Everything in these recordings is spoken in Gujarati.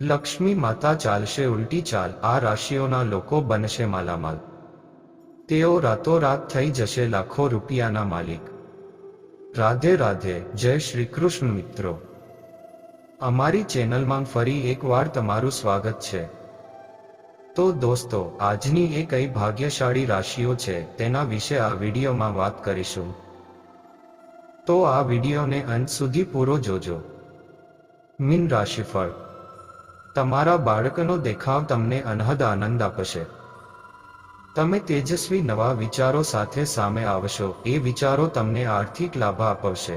લક્ષ્મી માતા ચાલશે ઉલટી ચાલ, આ રાશિઓના લોકો બનશે માલામાલ. તેઓ રાતોરાત થઈ જશે લાખો રૂપિયાના માલિક. રાધે રાધે, જય શ્રી કૃષ્ણ મિત્રો. અમારી ચેનલમાં ફરી એકવાર તમારું સ્વાગત છે. તો દોસ્તો, આજની એ કઈ ભાગ્યશાળી રાશિઓ છે, તેના વિશે આ વિડીયોમાં વાત કરીશું. તો આ વિડીયોને અંત સુધી પૂરો જોજો. મીન રાશિફળ. તમારા બાળકનો દેખાવ તમને અનહદ આનંદ આપશે. તમે તેજસ્વી નવા વિચારો સાથે સામે આવશો, એ વિચારો તમને આર્થિક લાભ આપશે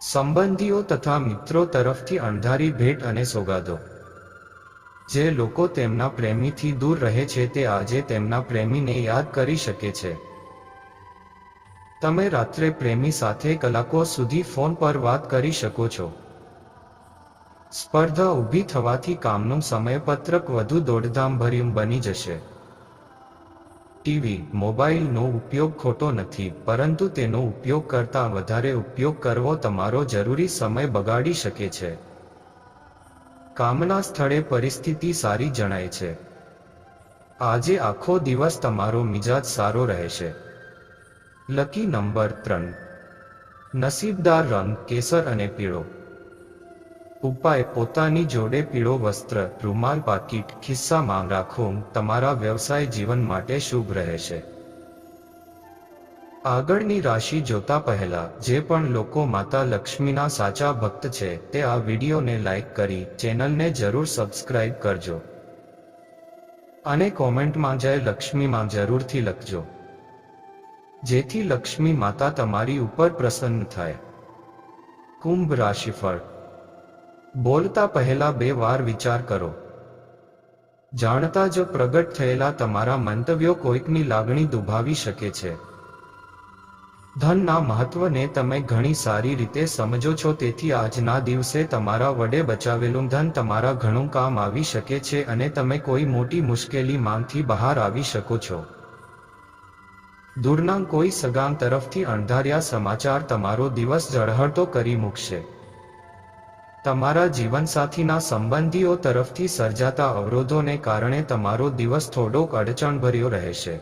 સંબંધીઓ તથા મિત્રો તરફથી અણધારી ભેટ અને સોગાદો. જે લોકો તેમના પ્રેમીથી દૂર રહે છે તે આજે તેમના પ્રેમીને યાદ કરી શકે છે. તમે રાત્રે પ્રેમી સાથે કલાકો સુધી ફોન પર વાત કરી શકો છો. સ્પર્ધા ઊભી થવાથી કામનું સમયપત્રક વધુ દોડધામભર્યું બની જશે. ટીવી, મોબાઈલનો ઉપયોગ ખોટો નથી, પરંતુ તેનો ઉપયોગ કરતાં વધારે ઉપયોગ કરવો તમારો જરૂરી સમય બગાડી શકે છે. કામના સ્થળે પરિસ્થિતિ સારી જણાય છે. આજે આખો દિવસ તમારો મિજાજ સારો રહેશે. લકી નંબર ત્રણ. નસીબદાર રંગ, કેસર અને પીળો. ઉપાય પોતાની જોડે પીળો વસ્ત્ર, રૂમાલ, પાકીટ, ખિસ્સામાં રાખવું તમારા વ્યવસાય જીવન માટે શુભ રહેશે આગળની રાશિ જોતા પહેલા, જે પણ લોકો માતા લક્ષ્મીના સાચા ભક્ત છે, તે આ વિડીયોને લાઈક કરી, ચેનલને જરૂર સબસ્ક્રાઇબ કરજો. અને કોમેન્ટમાં જય લક્ષ્મીમાં જરૂરથી લખજો. જેથી લક્ષ્મી માતા તમારી ઉપર પ્રસન્ન થાય. કુંભ રાશિફળ બોલતા પહેલા બે વાર વિચાર કરો. જાણતા જ પ્રગટ થયેલા તમારા મંતવ્યો કોઈકની લાગણી દુભાવી શકે છે. ધનના મહત્વને તમે ઘણી સારી રીતે સમજો છો, તેથી આજના દિવસે તમારા વડે બચાવેલું ધન તમારા ઘણું કામ આવી શકે છે અને તમે કોઈ મોટી મુશ્કેલી માંગથી બહાર આવી શકો છો. દૂરના કોઈ સગામ તરફથી અણધાર્યા સમાચાર તમારો દિવસ ઝળહળતો કરી મૂકશે. તમારા જીવનસાથીના સંબંધીઓ તરફથી સર્જાતા અવરોધોને કારણે તમારો દિવસ થોડોક અડચણભર્યો રહેશે.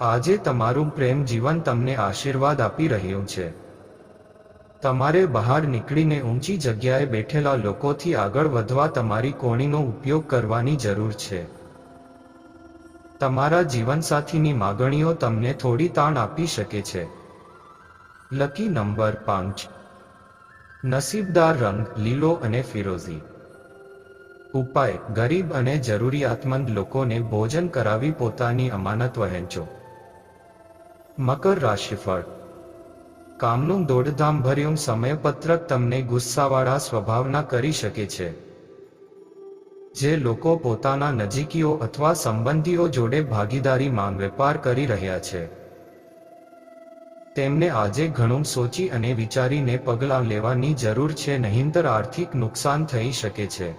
આજે તમારું પ્રેમ જીવન તમને આશીર્વાદ આપી રહ્યું છે. તમારે બહાર નીકળીને ઊંચી જગ્યાએ બેઠેલા લોકોથી આગળ વધવા તમારી કોણીનો ઉપયોગ કરવાની જરૂર છે. તમારા જીવનસાથીની માગણીઓ તમને થોડી તાણ આપી શકે છે. લકી નંબર પાંચ. નસીબદાર રંગ લીલો અને ફિરોઝી. ઉપાય, ગરીબ અને જરૂરિયાતમંદ લોકોને ભોજન કરાવી પોતાની અમાનત વહેંચો. મકર રાશિફળ. કામનું દોડધામ ભર્યું સમયપત્રક તમને ગુસ્સાવાળા સ્વભાવના કરી શકે છે. જે લોકો પોતાના નજીકીઓ અથવા સંબંધીઓ જોડે ભાગીદારીમાં વેપાર કરી રહ્યા છે. તેમને આજે ઘણું સોચી અને વિચારીને પગલાં લેવાની જરૂર છે, નહીંતર આર્થિક નુકસાન થઈ શકે છે.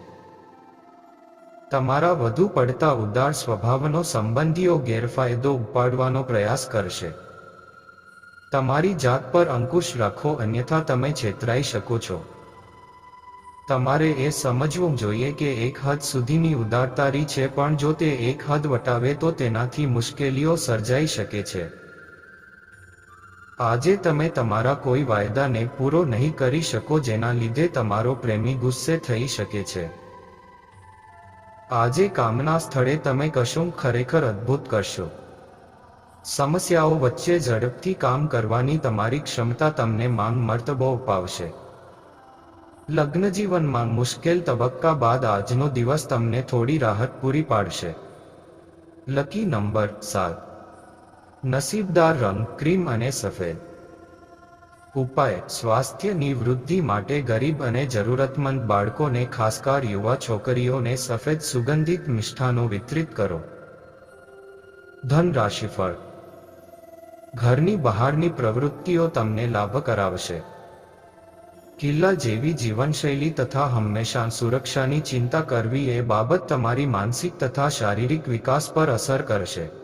તમારા વધુ પડતા ઉદાર સ્વભાવનો સંબંધીઓ ગેરફાયદો ઉપાડવાનો પ્રયાસ કરશે. તમારી જાત પર અંકુશ રાખો, અન્યથા તમે છેતરાઈ શકો છો. તમારે એ સમજવું જોઈએ કે એક હદ સુધીની ઉદારતારી છે, પણ જો તે એક હદ વટાવે તો તેનાથી મુશ્કેલીઓ સર્જાઈ શકે છે. આજે તમે તમારા કોઈ વાયદાને પૂરો નહીં કરી શકો જેના લીધે તમારો પ્રેમી ગુસ્સે થઈ શકે છે. આજે કામના સ્થળે તમે કશું ખરેખર અદ્ભુત કરશો. સમસ્યાઓ વચ્ચે ઝડપથી કામ કરવાની તમારી ક્ષમતા તમને માંગ મર્તબો અપાવશે. લગ્ન જીવનમાં મુશ્કેલ તબક્કા બાદ આજનો દિવસ તમને થોડી રાહત પૂરી પાડશે. લકી નંબર સાત. નસીબદાર રંગ, ક્રીમ અને સફેદ. ઉપાય, સ્વાસ્થ્યની વૃદ્ધિ માટે ગરીબ અને જરૂરતમંદ બાળકોને ખાસકાર યુવા છોકરીઓને સફેદ સુગંધિત મિષ્ઠાનો વિતરિત કરો. ધન રાશિફળ ઘરની બહારની પ્રવૃત્તિઓ તમને લાભ કરાવશે. કિલ્લા જેવી જીવનશૈલી તથા હંમેશા સુરક્ષાની ચિંતા કરવી એ બાબત તમારી માનસિક તથા શારીરિક વિકાસ પર અસર કરશે.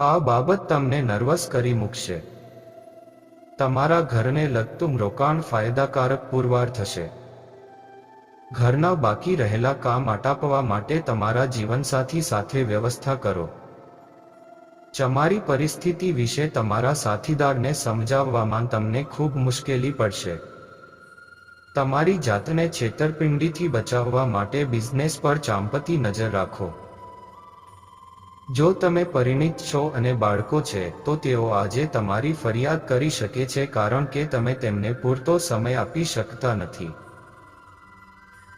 આ બાબત તમને નર્વસ કરી મૂકશે. તમારા ઘરને લગતું રોકાણ ફાયદાકારક પુરવાર થશે. ઘરના બાકી રહેલા કામ આટાપવા માટે તમારા જીવનસાથી સાથે વ્યવસ્થા કરો. તમારી પરિસ્થિતિ વિશે તમારા સાથીદારને સમજાવવામાં તમને ખૂબ મુશ્કેલી પડશે. તમારી જાતને છેતરપિંડીથી બચાવવા માટે બિઝનેસ પર ચાંપતી નજર રાખો. જો તમે પરિણિત છો અને બાળકો છે, તો તેઓ આજે તમારી ફરિયાદ કરી શકે છે કારણ કે તમે તેમને પૂરતો સમય આપી શકતા નથી.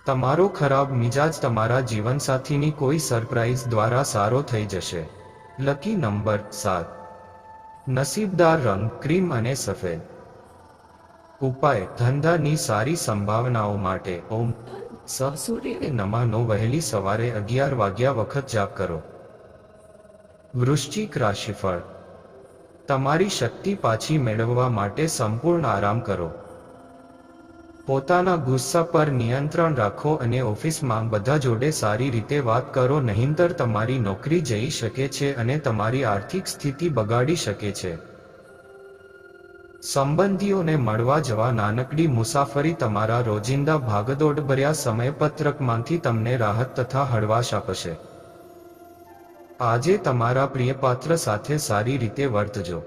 તમારો ખરાબ મિજાજ તમારા જીવનસાથીની કોઈ સરપ્રાઇઝ દ્વારા સારો થઈ જશે. લકી નંબર સાત. નસીબદાર રંગ, ક્રીમ અને સફેદ. ઉપાય, ધંધાની સારી સંભાવનાઓ માટે, ઓમ સૂર્ય નમાનો વહેલી સવારે અગિયાર વાગ્યા વખત જાપ કરો. વૃશ્ચિક રાશિફળ. તમારી શક્તિ પાછી મેળવવા માટે સંપૂર્ણ આરામ કરો. પોતાના ગુસ્સા પર નિયંત્રણ રાખો અને ઓફિસમાં બધા જોડે સારી રીતે વાત કરો, નહીંતર તમારી નોકરી જઈ શકે છે અને તમારી આર્થિક સ્થિતિ બગાડી શકે છે. સંબંધીઓને મળવા જવા નાનકડી મુસાફરી તમારા રોજિંદા ભાગદોડભર્યા સમયપત્રકમાંથી તમને રાહત તથા હળવાશ આપશે. આજે તમારા પ્રિયપાત્ર સાથે સારી રીતે વર્તજો.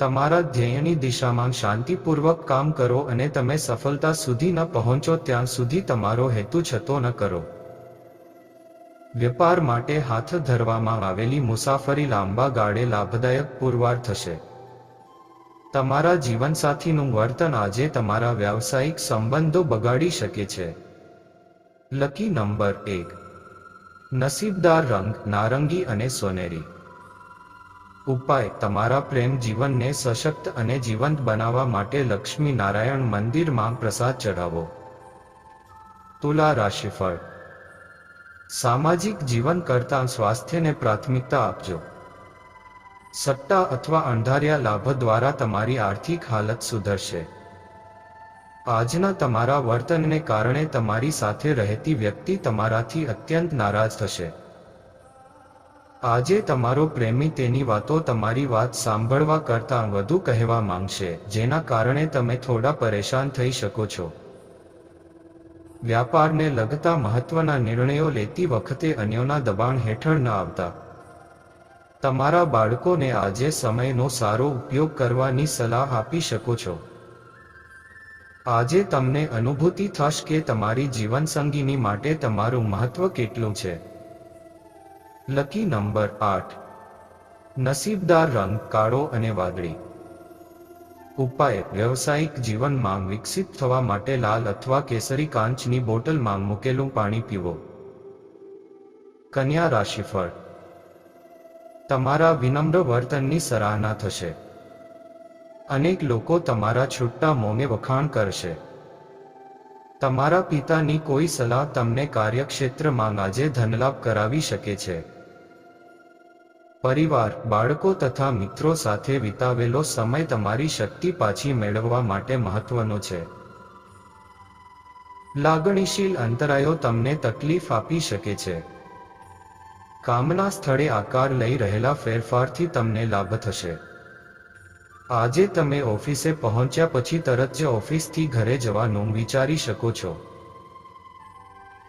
તમારા ધ્યેયની દિશામાં શાંતિપૂર્વક કામ કરો અને તમે સફળતા સુધી ન પહોંચો ત્યાં સુધી તમારો હેતુ છતો ન કરો. વેપાર માટે હાથ ધરવામાં આવેલી મુસાફરી લાંબા ગાળે લાભદાયક પુરવાર થશે. તમારા જીવનસાથીનું વર્તન આજે તમારા વ્યાવસાયિક સંબંધો બગાડી શકે છે. લકી નંબર એક. નસીબદાર રંગ, નારંગી અને સોનેરી. ઉપાય, તમારા પ્રેમ જીવનને સશક્ત અને જીવંત બનાવવા માટે લક્ષ્મી નારાયણ મંદિરમાં પ્રસાદ ચઢાવો. તુલા રાશિફળ. સામાજિક જીવન કરતાં સ્વાસ્થ્યને પ્રાથમિકતા આપજો. સટ્ટા અથવા અણધાર્યા લાભ દ્વારા તમારી આર્થિક હાલત સુધરશે. આજના તમારા વર્તનને કારણે તમારી સાથે રહેતી વ્યક્તિ તમારાથી અત્યંત નારાજ થશે. આજે તમારો પ્રેમી તેની વાતો તમારી વાત સાંભળવા કરતાં વધુ કહેવા માંગશે, જેના કારણે તમે થોડા પરેશાન થઈ શકો છો. વ્યાપારને લગતા મહત્વના નિર્ણયો લેતી વખતે અન્યોના દબાણ હેઠળ ન આવતા. તમારા બાળકોને આજે સમયનો સારો ઉપયોગ કરવાની સલાહ આપી શકો છો. આજે તમને અનુભૂતિ થશે કે તમારી જીવનસંગીની માટે તમારું મહત્વ કેટલું છે. લકી નંબર આઠ. નસીબદાર રંગ કાળો અને વાદળી. ઉપાય, વ્યવસાયિક જીવનમાં વિકસિત થવા માટે લાલ અથવા કેસરી કાંચની બોટલમાં મૂકેલું પાણી પીવો. કન્યા રાશિફળ. તમારા વિનમ્ર વર્તનની સરાહના થશે. અનેક લોકો તમારા છૂટા મોમે વખાણ કરશે. તમારા પિતાની કોઈ સલાહ તમને કાર્યક્ષેત્રમાં આજે ધનલાભ કરાવી શકે છે. પરિવાર, બાળકો તથા મિત્રો સાથે વિતાવેલો સમય તમારી શક્તિ પાછી મેળવવા માટે મહત્વનો છે. લાગણીશીલ અંતરાયો તમને તકલીફ આપી શકે છે. કામના સ્થળે આકાર લઈ રહેલા ફેરફારથી તમને લાભ થશે. આજે તમે ઓફિસે પહોંચ્યા પછી તરત જ ઓફિસથી ઘરે જવાનું વિચારી શકો છો.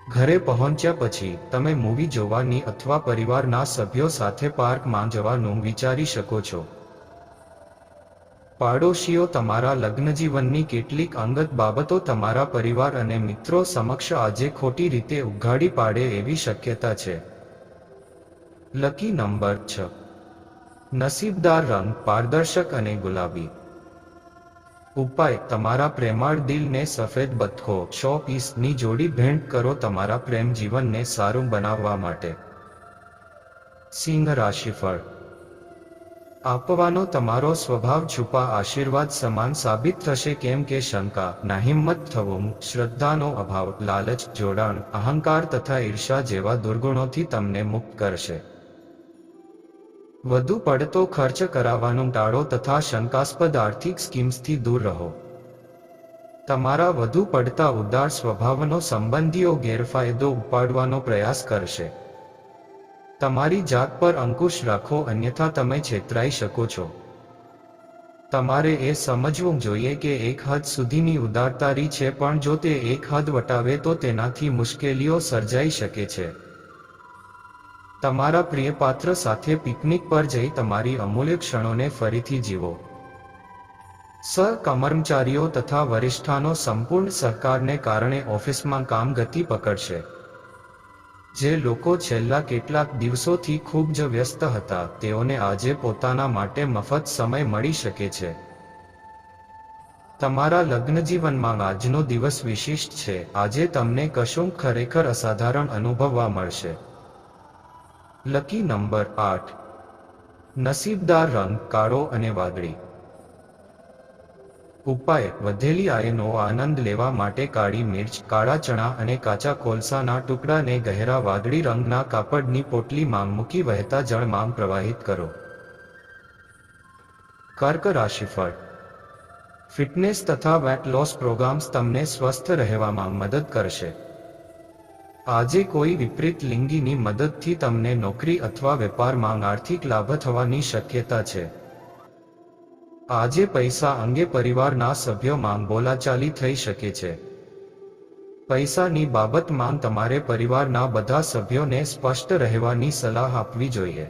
ઘરે પહોંચ્યા પછી તમે મૂવી જોવાની અથવા પરિવારના સભ્યો સાથે પાર્કમાં જવાનું વિચારી શકો છો. પાડોશીઓ તમારા લગ્નજીવનની કેટલીક અંગત બાબતો તમારા પરિવાર અને મિત્રો સમક્ષ આજે ખોટી રીતે ઉઘાડી પાડે એવી શક્યતા છે. લકી નંબર છ. નસીબદાર રંગ પારદર્શક અને ગુલાબી. ઉપાય, તમારા પ્રેમાળ દિલને સફેદ બથો શો પીસની જોડી ભેંટ કરો તમારા પ્રેમ જીવનને સારું બનાવવા માટે. સિંહ રાશિફળ. આપવાનો તમારો સ્વભાવ છુપા આશીર્વાદ સમાન સાબિત થશે કેમ કે શંકા નાહિંમત થવું, શ્રદ્ધાનો અભાવ, લાલચ, જોડાણ, અહંકાર તથા ઈર્ષા જેવા દુર્ગુણોથી તમને મુક્ત કરશે. વધુ પડતો ખર્ચ કરાવવાનું ટાળો તથા શંકાસ્પદ આર્થિક સ્કીમ્સથી દૂર રહો. તમારા વધુ પડતા ઉદાર સ્વભાવનો સંબંધીઓ ગેરફાયદો ઉપાડવાનો પ્રયાસ કરશે. તમારી જાત પર અંકુશ રાખો અન્યથા તમે છેતરાઈ શકો છો. તમારે એ સમજવું જોઈએ કે એક હદ સુધીની ઉદારતારી છે પણ જો તે એક હદ વટાવે તો તેનાથી મુશ્કેલીઓ સર્જાઈ શકે છે. તમારા પ્રિય પાત્ર સાથે પિકનિક પર જઈ તમારી અમૂલ્ય ક્ષણોને ફરીથી જીવો. સર કર્મચારીઓ તથા વરિષ્ઠાનો સંપૂર્ણ સહકારને કારણે ઓફિસમાં કામ ગતિ પકડશે. જે લોકો છેલ્લા કેટલાક દિવસોથી ખૂબ જ વ્યસ્ત હતા, તેઓને આજે પોતાના માટે મફત સમય મળી શકે છે. તમારા લગ્ન જીવનમાં આજનો દિવસ વિશિષ્ટ છે. આજે તમને કશું ખરેખર અસાધારણ અનુભવવા મળશે. લકી નંબર આઠ. નસીબદાર રંગ કાળો અને વાદળી. ઉપાય, વધેલી આયનો આનંદ લેવા માટે કાળી મિર્ચ, કાળા ચણા અને કાચા કોલસાના ટુકડાને ગહેરા વાદળી રંગના કાપડની પોટલીમાં મૂકી વહેતા જળમાં પ્રવાહિત કરો. કર્ક રાશિફળ. ફિટનેસ તથા વેટ લોસ પ્રોગ્રામ્સ તમને સ્વસ્થ રહેવામાં મદદ કરશે. આજે કોઈ વિપરીત લિંગીની મદદથી તમને નોકરી અથવા વેપારમાં આર્થિક લાભ થવાની શક્યતા છે. આજે પૈસા અંગે પરિવારના સભ્યોમાં બોલાચાલી થઈ શકે છે. પૈસાની બાબતમાં તમારે પરિવારના બધા સભ્યોને સ્પષ્ટ રહેવાની સલાહ આપવી જોઈએ.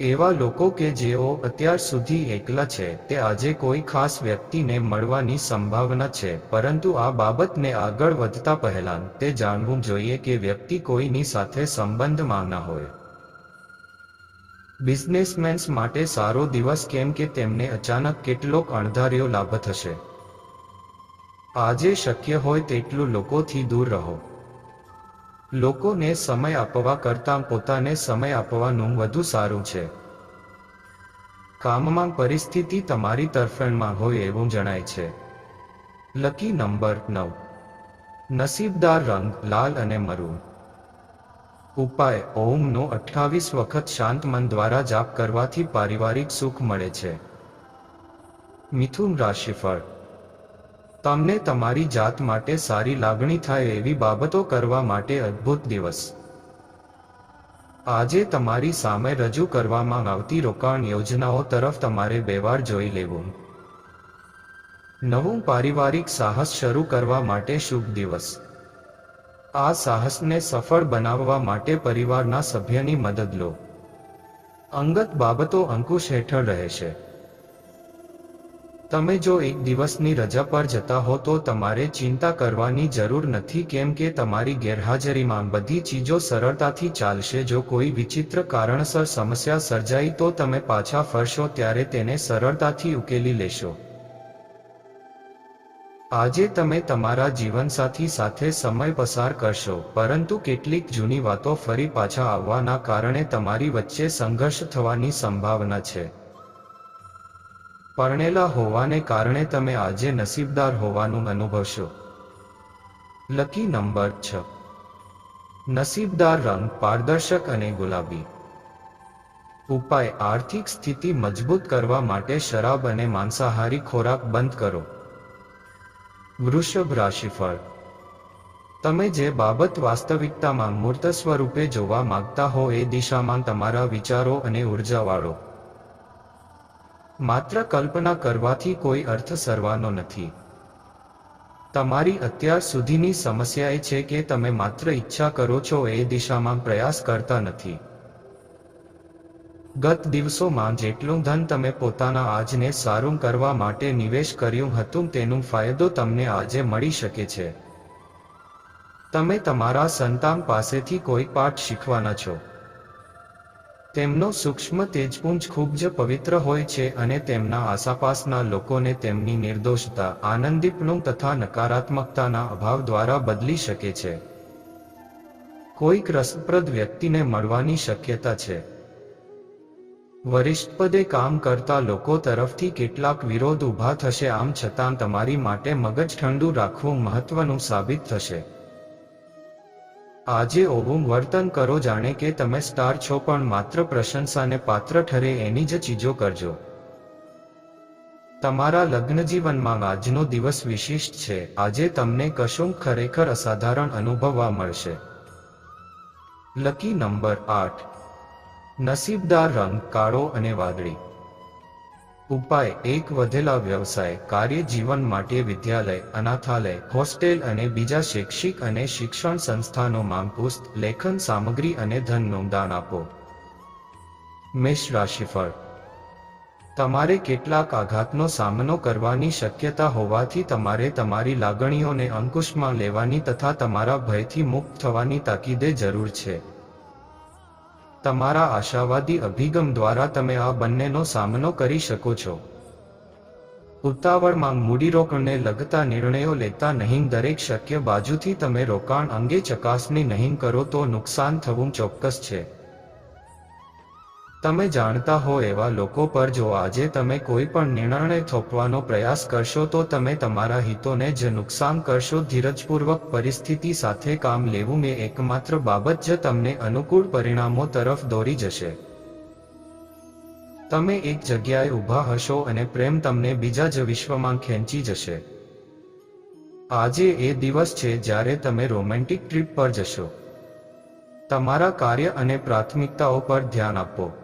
એવા લોકો કે જેઓ અત્યાર સુધી એકલા છે, તે આજે કોઈ ખાસ વ્યક્તિને મળવાની સંભાવના છે, પરંતુ આ બાબતને આગળ વધતા પહેલા તે જાણવું જોઈએ કે વ્યક્તિ કોઈની સાથે સંબંધમાં ન હોય. બિઝનેસમેન્સ માટે સારો દિવસ કેમ કે તેમને અચાનક કેટલોક અણધાર્યો લાભ થશે. આજે શક્ય હોય તેટલું લોકોથી દૂર રહો. લોકોને સમય આપવા કરતાં પોતાને સમય આપવાનું વધુ સારું છે. કામમાં પરિસ્થિતિ તમારી તરફેણમાં હોય એવું જણાય છે. લકી નંબર નવ. નસીબદાર રંગ, લાલ અને મરૂન. ઉપાય, ઓમનો અઠ્ઠાવીસ વખત શાંત મન દ્વારા જાપ કરવાથી પારિવારિક સુખ મળે છે. મિથુન રાશિફળ. તમને તમારી જાત માટે સારી લાગણી થાય એવી બાબતો કરવા માટે અદ્ભુત દિવસ. આજે તમારી સામે રજૂ કરવામાં આવતી રોકાણ યોજનાઓ તરફ તમારે બે વાર જોઈ લેવું. નવું પારિવારિક સાહસ શરૂ કરવા માટે શુભ દિવસ. આ સાહસને સફળ બનાવવા માટે પરિવારના સભ્યની મદદ લો. અંગત બાબતો અંકુશ હેઠળ રહેશે. તમે જો એક દિવસની રજા પર જતા હો તો તમારે ચિંતા કરવાની જરૂર નથી કેમ કે તમારી ગેરહાજરીમાં બધી ચીજો સરળતાથી ચાલશે. જો કોઈ વિચિત્ર કારણસર સમસ્યા સર્જાઈ તો તમે પાછા ફરશો ત્યારે તેને સરળતાથી ઉકેલી લેશો. આજે તમે તમારા જીવનસાથી સાથે સમય પસાર કરશો, પરંતુ કેટલીક જૂની વાતો ફરી પાછા આવવાના કારણે તમારી વચ્ચે સંઘર્ષ થવાની સંભાવના છે. પરણેલા હોવાને કારણે તમે આજે નસીબદાર હોવાનું અનુભવશો. લકી નંબર છ. નસીબદાર રંગ પારદર્શક અને ગુલાબી. ઉપાય આર્થિક સ્થિતિ મજબૂત કરવા માટે શરાબ અને માંસાહારી ખોરાક બંધ કરો. વૃષભ રાશિફળ. તમે જે બાબત વાસ્તવિકતામાં મૂર્ત સ્વરૂપે જોવા માંગતા હો એ દિશામાં તમારા વિચારો અને ઊર્જા વાળો માત્ર કલ્પના કરવાથી કોઈ અર્થ સરવાનો નથી. તમારી અત્યાર સુધીની સમસ્યા એ છે કે તમે માત્ર ઈચ્છા કરો છો એ દિશામાં પ્રયાસ કરતા નથી. ગત દિવસોમાં જેટલું ધન તમે પોતાના આજને સારું કરવા માટે નિવેશ કર્યું હતું તેનું ફાયદો તમને આજે મળી શકે છે. તમે તમારા સંતાન પાસેથી કોઈ પાઠ શીખવાના છો. તેમનો સૂક્ષ્મ તેજપુંજ ખૂબ જ પવિત્ર હોય છે અને તેમના આસાપાસના લોકોને તેમની નિર્દોષતા, આનંદીપણું તથા નકારાત્મકતાના અભાવ દ્વારા બદલી શકે છે. કોઈક રસપ્રદ વ્યક્તિને મળવાની શક્યતા છે. વરિષ્ઠ પદે કામ કરતા લોકો તરફથી કેટલાક વિરોધ ઊભા થશે આમ છતાં તમારી માટે મગજ ઠંડુ રાખવું મહત્વનું સાબિત થશે. આજે ઓવું વર્તન કરો જાણે કે તમે સ્ટાર છો પણ માત્ર પ્રશંસાને પાત્ર ઠરે એની જ ચીજો કરજો. તમારા લગ્ન જીવનમાં આજનો દિવસ વિશિષ્ટ છે. આજે તમને કશું ખરેખર અસાધારણ અનુભવવા મળશે. લકી નંબર આઠ. નસીબદાર રંગ કાળો અને વાદળી. ઉપાય એક વધેલા વ્યવસાય, કાર્ય જીવન માટે વિદ્યાલય, અનાથાલય, હોસ્ટેલ અને બીજા શૈક્ષિક અને શિક્ષણ સંસ્થાનો માનપુસ્ત લેખન સામગ્રી અને ધનનું દાન આપો. મેષ રાશિફળ. તમારે કેટલાક આઘાતનો સામનો કરવાની શક્યતા હોવાથી તમારે તમારી લાગણીઓને અંકુશમાં લેવાની તથા તમારા ભયથી મુક્ત થવાની તાકીદે જરૂર છે. તમારા આશાવાદી અભિગમ દ્વારા તમે આ બંનેનો સામનો કરી શકો છો. ઉતાવળમાં મૂડીરોકાણને લગતા નિર્ણયો લેતા નહીં, દરેક શક્ય બાજુથી તમે રોકાણ અંગે ચકાસણી નહીં કરો તો નુકસાન થવું ચોક્કસ છે. તમે જાણતા હો એવા લોકો પર જો આજે તમે કોઈ પણ નિર્ણય થોપવાનો પ્રયાસ કરશો તો તમે તમારા હિતોને જ નુકસાન કરશો. ધીરજપૂર્વક પરિસ્થિતિ સાથે કામ લેવું મેં એકમાત્ર બાબત જ તમને અનુકૂળ પરિણામો તરફ દોરી જશે. તમે એક જગ્યાએ ઊભા હશો અને પ્રેમ તમને બીજા જ વિશ્વમાં ખેંચી જશે. આજે એ દિવસ છે જ્યારે તમે રોમેન્ટિક ટ્રીપ પર જશો. તમારા કાર્ય અને પ્રાથમિકતાઓ પર ધ્યાન આપો.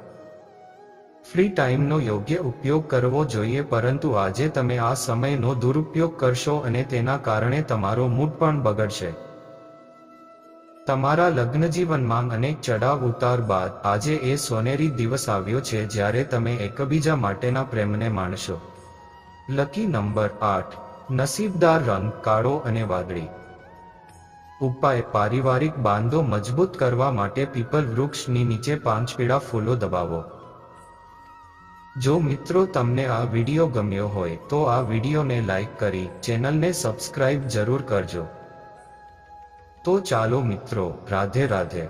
ફ્રી ટાઈમનો યોગ્ય ઉપયોગ કરવો જોઈએ, પરંતુ આજે તમે આ સમયનો દુરુપયોગ કરશો અને તેના કારણે તમારો મૂડ પણ બગડશે. તમારા લગ્ન જીવનમાં અનેક ચડાવ ઉતાર બાદ આજે એ સોનેરી દિવસ આવ્યો છે જ્યારે તમે એકબીજા માટેના પ્રેમને માણશો. લકી નંબર આઠ, નસીબદાર રંગ કાળો અને વાદળી. ઉપાય, પારિવારિક બાંધો મજબૂત કરવા માટે પીપલ વૃક્ષની નીચે પાંચ પીળા ફૂલો દબાવો. જો મિત્રો તમને આ વીડિયો ગમ્યો હોય તો આ વિડીયોને લાઈક કરી ચેનલને સબસ્ક્રાઇબ જરૂર કરજો. તો ચાલો મિત્રો, રાધે રાધે.